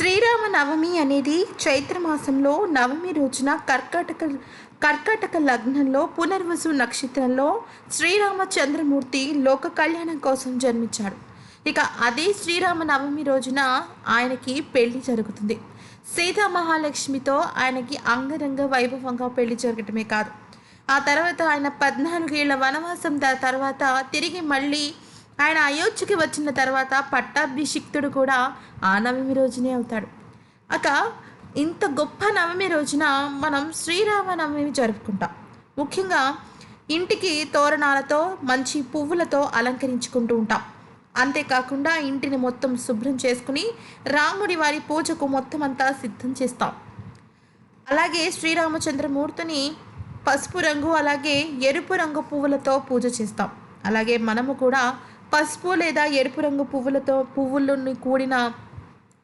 శ్రీరామ నవమి అనేది చైత్ర మాసంలో నవమి రోజున కర్కాటక కర్కాటక లగ్నంలో పునర్వసు నక్షత్రంలో శ్రీరామచంద్రమూర్తి లోక కళ్యాణం కోసం జన్మించాడు. ఇక అదే శ్రీరామ నవమి రోజున ఆయనకి పెళ్ళి జరుగుతుంది. సీతా మహాలక్ష్మితో ఆయనకి అంగరంగ వైభవంగా పెళ్ళి జరగటమే కాదు. ఆ తర్వాత ఆయన పద్నాలుగేళ్ళ వనవాసం తర్వాత తిరిగి మళ్ళీ ఆయన అయోధ్యకి వచ్చిన తర్వాత పట్టాభిషిక్తుడు కూడా ఆ నవమి రోజునే అవుతాడు. అక ఇంత గొప్ప నవమి రోజున మనం శ్రీరామ నవమి జరుపుకుంటాం. ముఖ్యంగా ఇంటికి తోరణాలతో మంచి పువ్వులతో అలంకరించుకుంటూ ఉంటాం. అంతేకాకుండా ఇంటిని మొత్తం శుభ్రం చేసుకుని రాముడి వారి పూజకు మొత్తం అంతా సిద్ధం చేస్తాం. అలాగే శ్రీరామచంద్రమూర్తిని పసుపు రంగు అలాగే ఎరుపు రంగు పువ్వులతో పూజ చేస్తాం. అలాగే మనము కూడా పసుపు లేదా ఎరుపు రంగు పువ్వులతో పువ్వులను కూడిన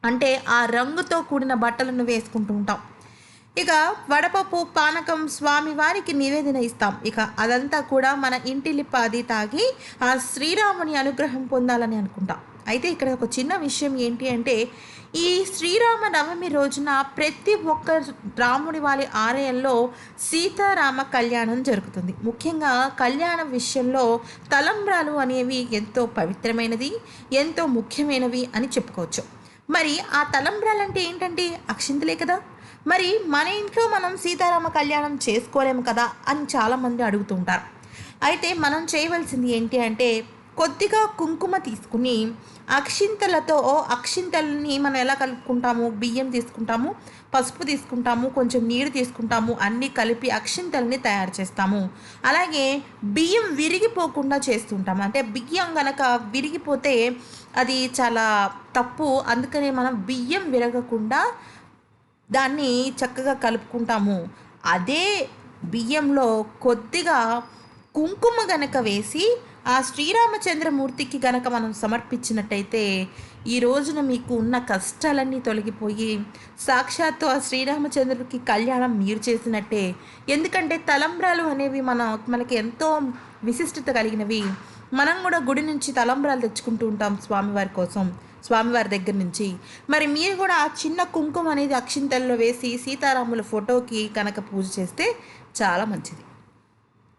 అంటే ఆ రంగుతో కూడిన బట్టలను వేసుకుంటూ ఉంటాం. ఇక వడపప్పు పానకం స్వామి వారికి నివేదన ఇస్తాం. ఇక అదంతా కూడా మన ఇంటిలిపాది తాగి ఆ శ్రీరాముని అనుగ్రహం పొందాలని అనుకుంటాం. అయితే ఇక్కడ ఒక చిన్న విషయం ఏంటి అంటే ఈ శ్రీరామ నవమి రోజున ప్రతి ఒక్క రాముడి వారి ఆలయంలో సీతారామ కళ్యాణం జరుగుతుంది. ముఖ్యంగా కళ్యాణ విషయంలో తలంబ్రాలు అనేవి ఎంతో పవిత్రమైనది ఎంతో ముఖ్యమైనవి అని చెప్పుకోవచ్చు. మరి ఆ తలంబ్రాలు అంటే ఏంటంటే అక్షింతలే కదా? మరి మన ఇంట్లో మనం సీతారామ కళ్యాణం చేసుకోలేము కదా అని చాలామంది అడుగుతుంటారు. అయితే మనం చేయవలసింది ఏంటి అంటే కొద్దిగా కుంకుమ తీసుకుని అక్షింతలతో అక్షింతలని మనం ఎలా కలుపుకుంటాము? బియ్యం తీసుకుంటాము పసుపు తీసుకుంటాము కొంచెం నీరు తీసుకుంటాము అన్నీ కలిపి అక్షింతల్ని తయారు చేస్తాము. అలాగే బియ్యం విరిగిపోకుండా చేస్తుంటాము. అంటే బియ్యం గనక విరిగిపోతే అది చాలా తప్పు. అందుకనే మనం బియ్యం విరగకుండా దాన్ని చక్కగా కలుపుకుంటాము. అదే బియ్యంలో కొద్దిగా కుంకుమ గనక వేసి ఆ శ్రీరామచంద్రమూర్తికి గనక మనం సమర్పించినట్టయితే ఈ రోజున మీకు ఉన్న కష్టాలన్నీ తొలగిపోయి సాక్షాత్తు ఆ శ్రీరామచంద్రుడికి కళ్యాణం మీరు చేసినట్టే. ఎందుకంటే తలంబ్రాలు అనేవి మన మనకి ఎంతో విశిష్టత కలిగినవి. మనం కూడా గుడి నుంచి తలంబ్రాలు తెచ్చుకుంటూ ఉంటాం స్వామివారి కోసం. స్వామివారి దగ్గర నుంచి. మరి మీరు కూడా ఆ చిన్న కుంకుమ అనేది అక్షింతల్లో వేసి సీతారాముల ఫోటోకి కనుక పూజ చేస్తే చాలా మంచిది.